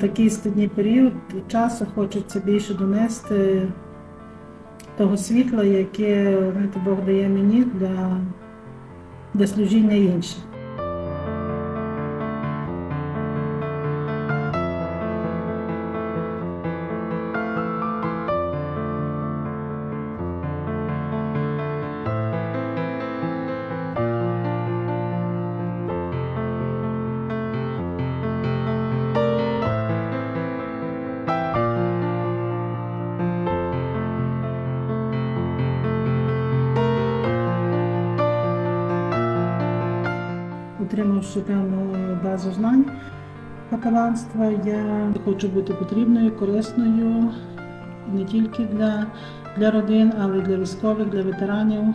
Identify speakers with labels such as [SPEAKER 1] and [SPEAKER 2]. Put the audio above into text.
[SPEAKER 1] такий складний період часу хочеться більше донести того світла, яке Бог дає мені для, для служіння іншим. Отримавши певну базу знань капеланства, я хочу бути потрібною, корисною не тільки для, для родин, але й для військових, для ветеранів.